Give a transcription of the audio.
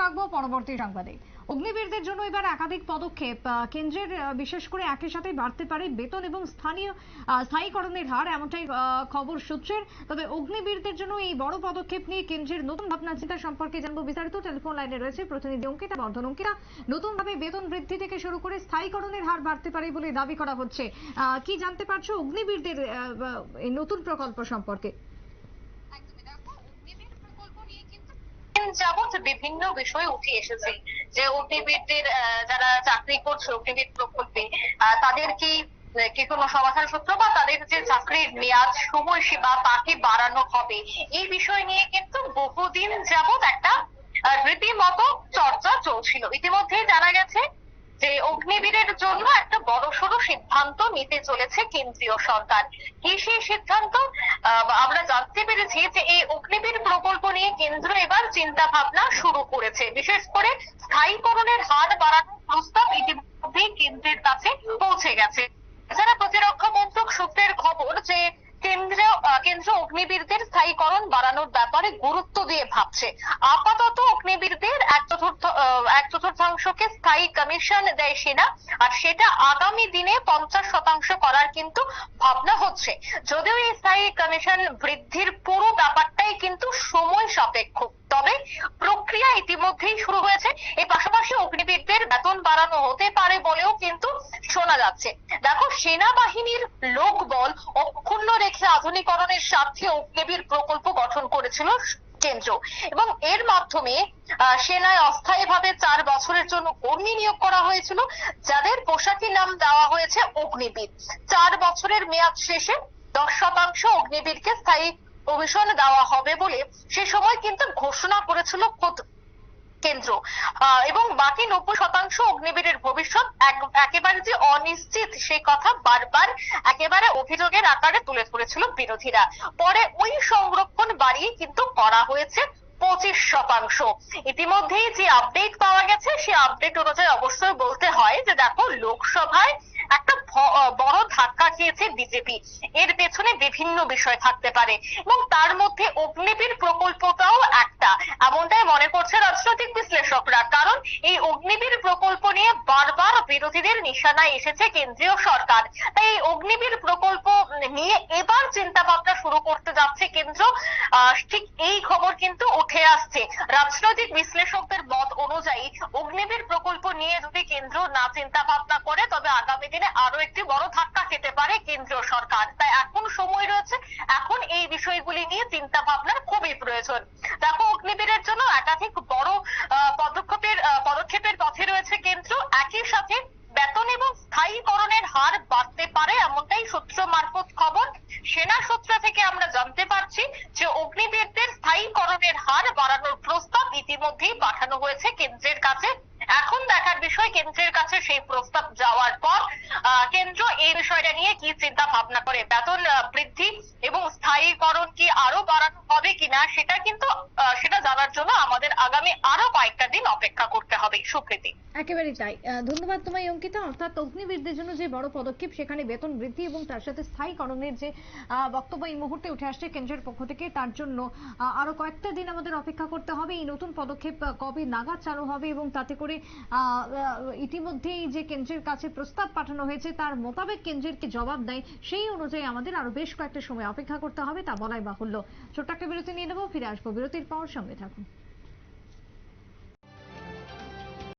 রাখব পরবর্তী সংবাদে। অগ্নিবীরদের জন্য এবার একাধিক পদক্ষেপ কেন্দ্রের বিশেষ করে একই সাথে বাড়তে পারে বেতন এবং স্থানীয় স্থায়ীকরণের হার, এমনটাই খবর সূত্রের। তবে অগ্নিবীরদের জন্য এই বড় পদক্ষেপ নিয়ে কেন্দ্রের নতুন ভাবনা চিন্তা সম্পর্কে জানব বিস্তারিত। টেলিফোন লাইনে রয়েছে প্রতিনিধি অঙ্কিতা, বর্ধন অঙ্কিতা। নতুনভাবে বেতন বৃদ্ধি থেকে শুরু করে স্থায়ীকরণের হার বাড়তে পারে বলে দাবি করা হচ্ছে। কি জানতে পারছ অগ্নিবীরদের নতুন প্রকল্প সম্পর্কে দিন যাবৎ বিভিন্ন বিষয় উঠে এসেছে। যে অগ্নিবীরদের যারা চাকরি করছে অগ্নিবীর প্রকল্পে তাদের কি কি কোনো সমাধান সূত্র বা তাদের যে চাকরির মেয়াদ, সময়সীমা তাকে বাড়ানো হবে, এই বিষয় নিয়ে কিন্তু বহুদিন যাবৎ একটা রীতিমতো চর্চা চলছিল। ইতিমধ্যেই জানা গেছে যে অগ্নিবীরের জন্য একটা বড়সড় সিদ্ধান্ত নিতে চলেছে কেন্দ্রীয় সরকার। কি সেই সিদ্ধান্ত? আমরা জানতে পেরেছি যে এই অগ্নিবীর প্রকল্প নিয়ে কেন্দ্র এবার চিন্তা ভাবনা শুরু করেছে। বিশেষ করে স্থায়ীকরণের হার বাড়ানোর প্রস্তাব ইতিমধ্যেই কেন্দ্রের কাছে পৌঁছে গেছে। এছাড়া প্রতিরক্ষা মন্ত্রক সূত্রের খবর যে কেন্দ্র কেন্দ্র অগ্নিবীরদের স্থায়ীকরণ বাড়ানোর ব্যাপারে গুরুত্ব দিয়ে ভাবছে। আপাতত অগ্নিবীরদের এক চতুর্থ এক চতুর্থাংশকে স্থায়ী কমিশন দেয় সেনা, আর সেটা আগামী দিনে পঞ্চাশ শতাংশ করার কিন্তু ভাবনা হচ্ছে। যদিও এই স্থায়ী কমিশন বৃদ্ধির পুরো ব্যাপারটাই কিন্তু সময় সাপেক্ষ, তবে প্রক্রিয়া ইতিমধ্যেই শুরু হয়েছে। এই পাশাপাশি অগ্নিবীরদের বেতন বাড়ানো হতে পারে বলেও কিন্তু শোনা যাচ্ছে। দেখো, সেনাবাহিনীর লোকবল অক্ষুণ্ণ রেখে আধুনিকরণের স্বার্থে অগ্নিবীর প্রকল্প গঠন করেছিল কেন্দ্র। এবং এর মাধ্যমে সেনায় অস্থায়ীভাবে চার বছরের জন্য কর্মী নিয়োগ করা হয়েছিল, যাদের পোশাকি নাম দেওয়া হয়েছে অগ্নিবীর। চার বছরের মেয়াদ শেষে দশ শতাংশ অগ্নিবীরকে স্থায়ী কমিশন দেওয়া হবে বলে সে সময় কিন্তু ঘোষণা করেছিল খোদ কেন্দ্র। এবং বাকি নব্বই শতাংশ অগ্নিবীরের ভবিষ্যৎ এক- একেবারে যে অনিশ্চিত সেই কথা বারবার একেবারে অভিযোগের আকারে তুলে ধরেছিল বিরোধীরা। পরে ওই সংরক্ষণ বাড়িয়ে কিন্তু করা হয়েছে পঁচিশ শতাংশ। ইতিমধ্যেই যে আপডেট পাওয়া গেছে সেই আপডেট অনুযায়ী অবশ্যই বলতে হয় যে, দেখো, লোকসভায় একটা বড় ধাক্কা খেয়েছে বিজেপি। এর পেছনে বিভিন্ন বিষয় থাকতে পারে এবং তার মধ্যে অগ্নিবীর প্রকল্পটাও একটা। এমনটাই মনে করছে রাজনৈতিক বিশ্লেষকরা। কারণ এই অগ্নিবীর প্রকল্প নিয়ে বারবার বিরোধীদের নিশানায় এসেছে কেন্দ্রীয় সরকার। তাই এই অগ্নিবীর প্রকল্প নিয়ে এবার চিন্তা ভাবনা শুরু করতে যাচ্ছে কেন্দ্র। ঠিক এই খবর কিন্তু উঠে আসছে। রাজনৈতিক বিশ্লেষকদের মত অনুযায়ী অগ্নিবীর প্রকল্প নিয়ে যদি কেন্দ্র না চিন্তা ভাবনা করে, তবে আগামী দিনে আরও একটি বড় ধাক্কা খেতে পারে কেন্দ্রীয় সরকার। তাই এখন সময় রয়েছে, এখন এই বিষয়গুলি নিয়ে চিন্তা ভাবনার খুবই প্রয়োজন। দেখো, অগ্নিবীরের জন্য একাধিক বড় আহ, পদক্ষেপের আহ, পদক্ষেপের পথে রয়েছে কেন্দ্র একই সাথে বেতন এবং স্থায়ীকরণের হার বাড়তে পারে এমনটাই সূত্র মারফত খবর সেনা সূত্র থেকে আমরা জানতে পারছি যে অগ্নিবীরদের স্থায়ীকরণের হার বাড়ানোর প্রস্তাব ইতিমধ্যেই পাঠানো হয়েছে কেন্দ্রের কাছে। এখন দেখার বিষয়, কেন্দ্রের কাছে সেই প্রস্তাব যাওয়ার পর কেন্দ্র এই বিষয়টা নিয়ে কি চিন্তা ভাবনা করে? বেতন বৃদ্ধি এবং স্থায়ীকরণ কি আরও বাড়ানো হবে কিনা সেটা কিন্তু সেটা জানার জন্য আমাদের আগামী আরও কয়েকটা দিন অপেক্ষা করতে হবে। সুকৃতি। একেবারেই তাই। ধন্যবাদ তোমায়, অঙ্কিতা। অর্থাৎ অগ্নিবীরদের জন্য যে বড় পদক্ষেপ, সেখানে বেতন বৃদ্ধি এবং তার সাথে স্থায়ীকরণের যে বক্তব্য এই মুহূর্তে উঠে আসছে কেন্দ্রের পক্ষ থেকে, তার জন্য আরও কয়েকটা দিন আমাদের অপেক্ষা করতে হবে। এই নতুন পদক্ষেপ কবে নাগাদ চালু হবে এবং তাতে করে ইতিমধ্যেই যে কেন্দ্রের কাছে প্রস্তাব পাঠানো হয়েছে, তার মোতাবেক কেন্দ্রের কি জবাব দেয়, সেই অনুযায়ী আমাদের আরও বেশ কয়েকটা সময় অপেক্ষা করতে হবে তা বলাই বাহুল্য। ছোট্ট একটা বিরতি নিয়ে নেব, ফিরে আসব। বিরতির পর সঙ্গে থাকুন।